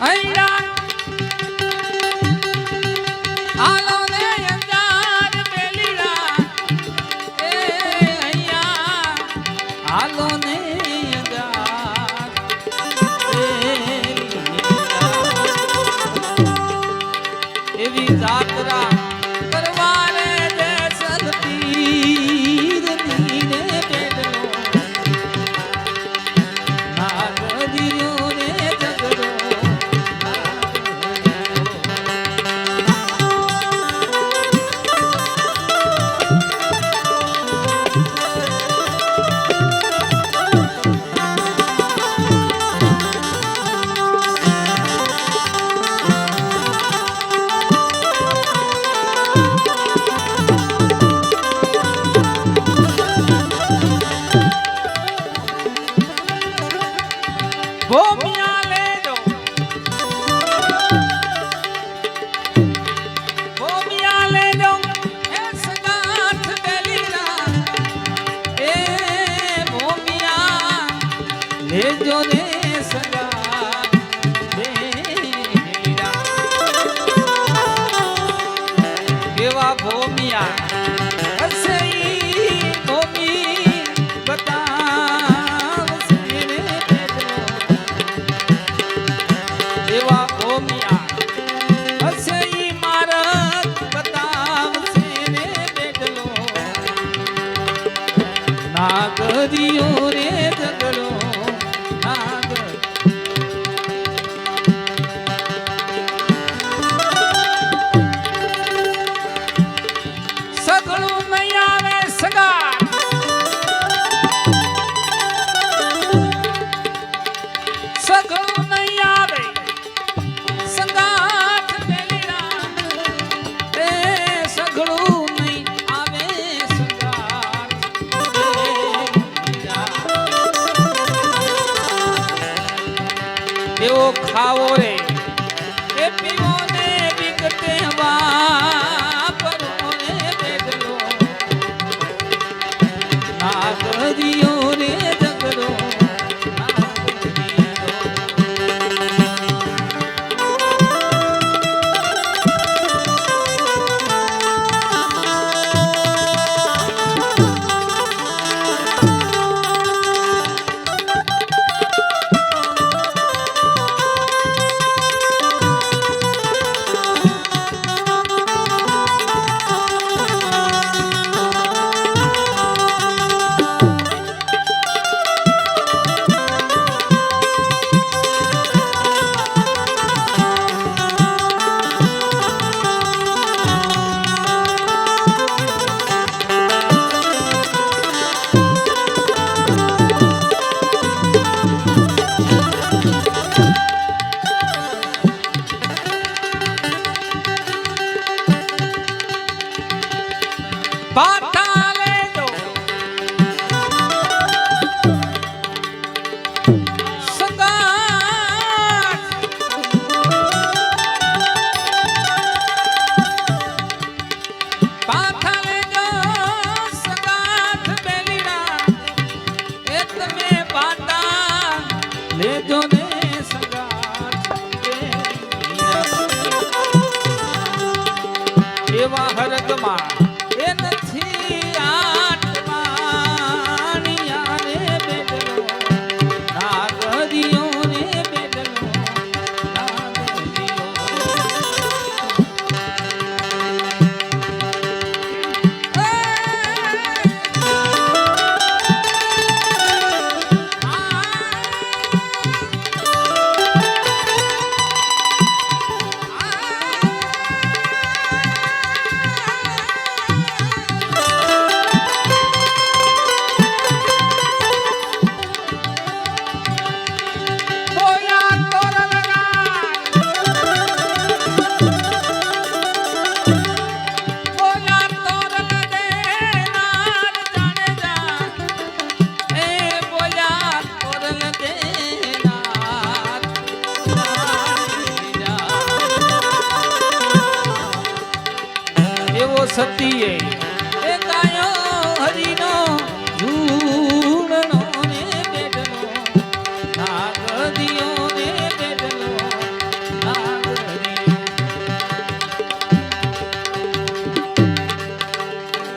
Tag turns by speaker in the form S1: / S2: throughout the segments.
S1: Hey. Bomba.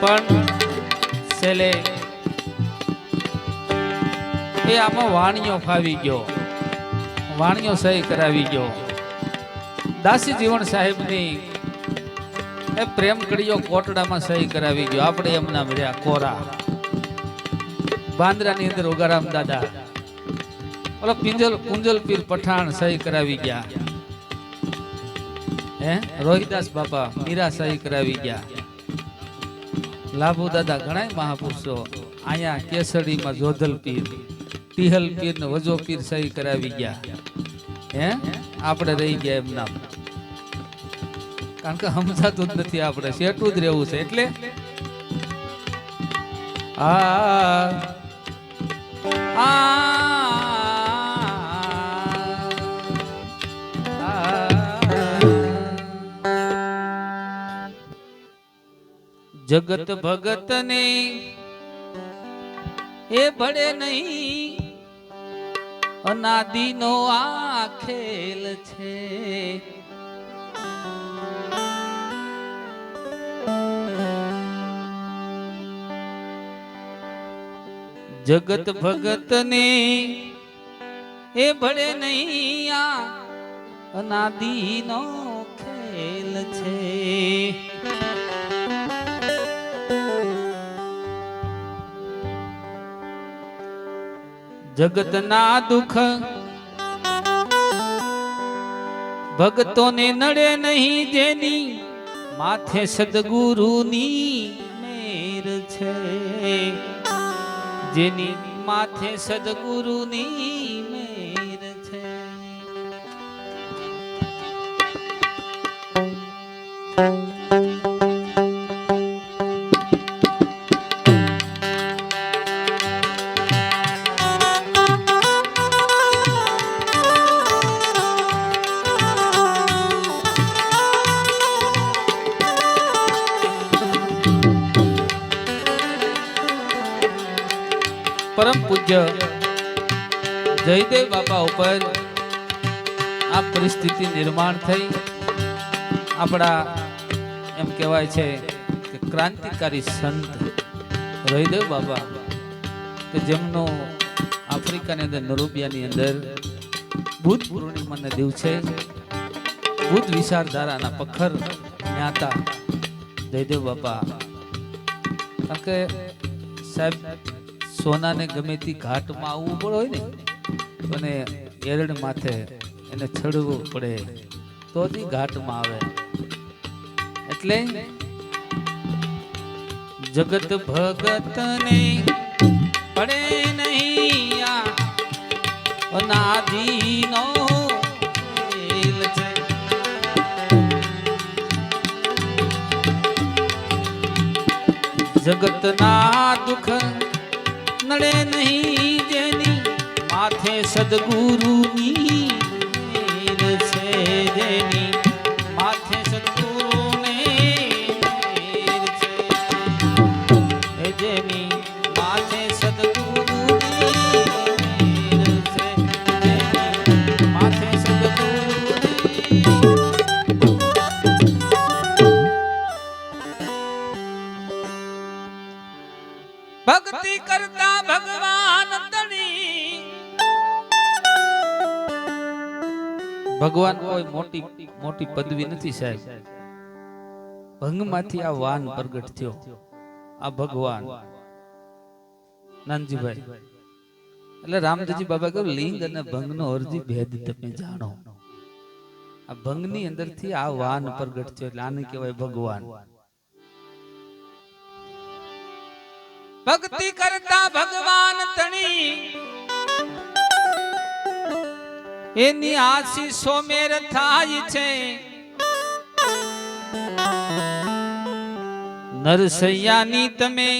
S1: પણ છેલ્લે એ આમાં વાણિયો ફાવી ગયો. વાણિયો સહી કરાવી ગયો. દાસી જીવન સાહેબની એ પ્રેમ કડીઓ કોટડામાં સહી કરાવી ગયો. આપણે એમના મળ્યા કોરા. બાંદ્રાની અંદર ઉગારામ દાદા. ઓલો પિંજલ, કુંજલ પીર પઠાણ સહી કરાવી ગયા. હે? રોહિદાસ બાપા મીરા સહી કરાવી ગયા. લાભુ દાદા ઘણા મહાપુરુષો અહીંયા કેસરીમાં જોધલ પીર ટિહલ પીર ને વજો પીર સહી કરાવી ગયા. હે? આપણે રહી ગયા એમ નામ. કારણ કે સમજાતું જ નથી આપણે સેટું જ રહેવું છે એટલે. આ આ જગત ભગતને એ ભળે નહીં. અનાદિનો આ ખેલ છે. જગત ભગતને એ ભળે નહીં આ અનાદિનો ખેલ છે. જગતના દુઃખ ભક્તોને નડે નહીં જેની માથે સદગુરુની મેર છે. જેની માથે સદગુરુની ઉપર આ પરિસ્થિતિ નિર્માણ થઈ. આપણા એમ કહેવાય છે કે ક્રાંતિકારી સંત જયદેવ બાબા, કે જેમનો આફ્રિકાની અંદર, નરોબિયાની અંદર બુદ્ધ પૂર્ણિમાના દિવસે બુદ્ધ વિચારધારાના પખર જ્ઞાતા જયદેવ બાપા કારણ કે સાહેબ, સોનાને ગમે તે ઘાટમાં આવવું પડે હોય ને, અને એરડ માથે એને ચડવું પડે તો જ ઘાટમાં આવે. એટલે જગત ભગતને પડે નહીં ખેલ છે. જગતના દુઃખ નડે નહીં જેની માથે સદગુરુની ભગવાન કોઈ મોટી મોટી પદવી નથી સાહેબ. ભંગમાંથી આ વાન પ્રગટ થયો. આ ભગવાન. નાનજીભાઈ. એટલે રામદાસજી બાબા કહ્યું, લિંગ અને ભંગનો અરજી ભેદ તમે જાણો. આ ભંગની અંદરથી આ વાન પ્રગટ થયો, એટલે આને કહેવાય ભગવાન. ભક્તિ કરતા ભગવાન તણી એની આશીષો મેર થાય છે. નરસૈયાની તમે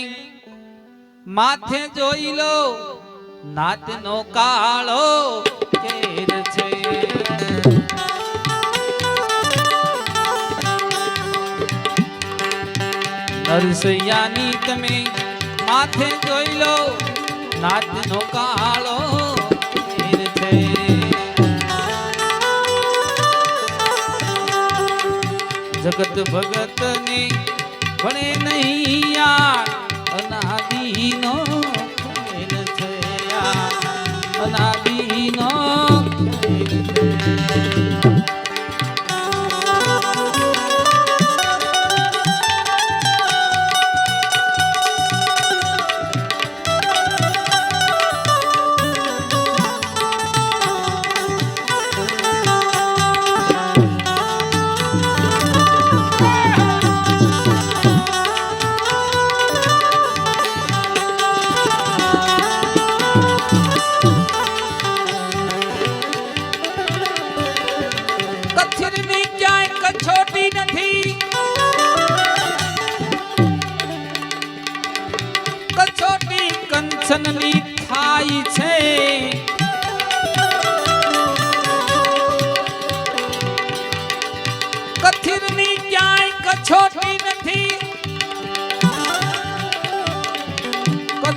S1: માથે જોઈ લો, નાતનો કાળો કેર છે. નરસૈયાની તમે માથે જોઈ લો, નાતનો કાળો કેર છે. જગત ભગતની ભણે નહીં યાર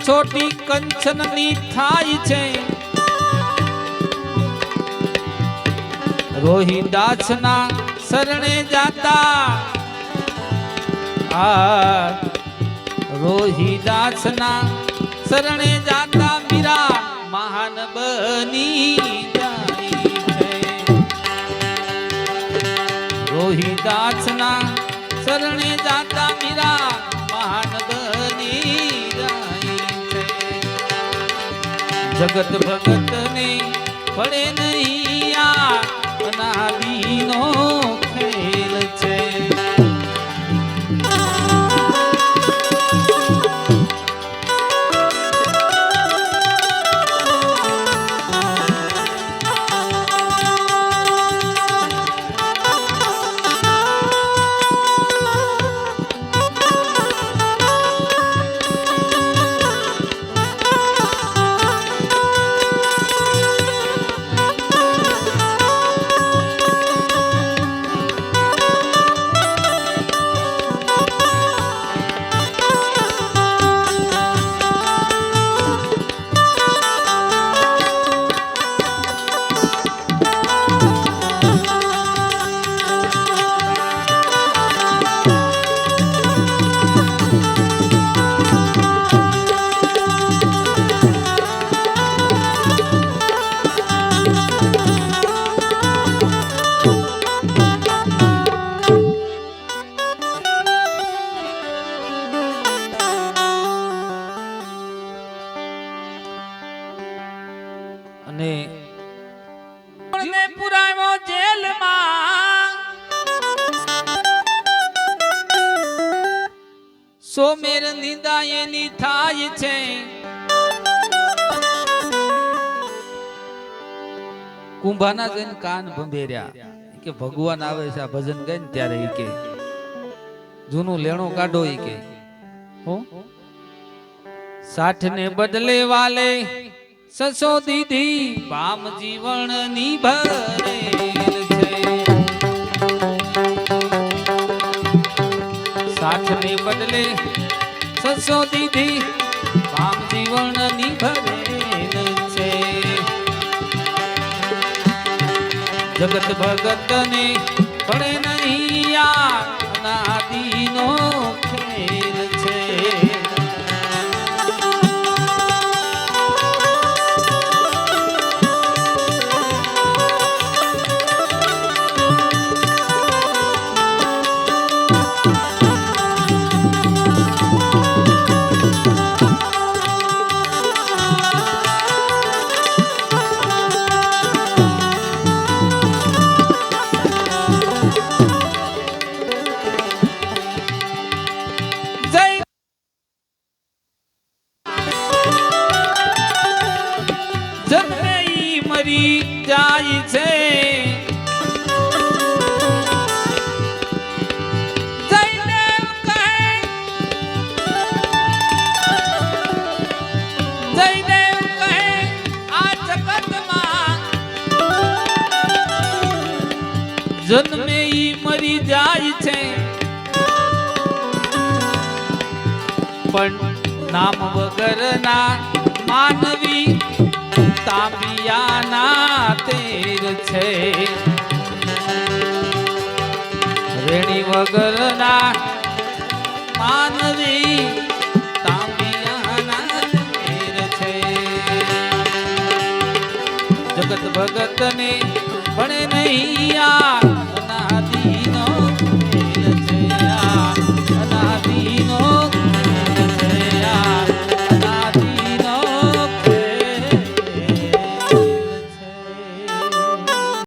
S1: છોટી કંચનની થાય છે. રોહિદાસના શરણે જાતા. આ રોહિદાસના શરણે જાતા મીરા મહાન બની રોહિદાસના શરણે જાતા મીરા જગત ભગત ને પડે નહીં આ અનાદિનો ને પુરાયો જેલમાં. સોમેર નિંદા એની થાય છે. કુંભાના જઈને કાન ભંભેર્યા. કે, ભગવાન આવે છે આ ભજન ગઈ ને ત્યારે કે. જૂનું લેણું કાઢો એ કે. સાઠ ને બદલે વાલે. સસો દીધી પામ જીવનની ભરેલ સાઠ ને બદલે સસો દીધી પામ જીવનની ભરેલ છે. જગત ભગત ને પડે નહીં યાર અનાદિનો ખેલ નામ વગરના માનવી તામિયાના તેર છે. રેણી વગરના માનવી તામિયાના તેર છે. જગત ભગતને ભણે નહીં આ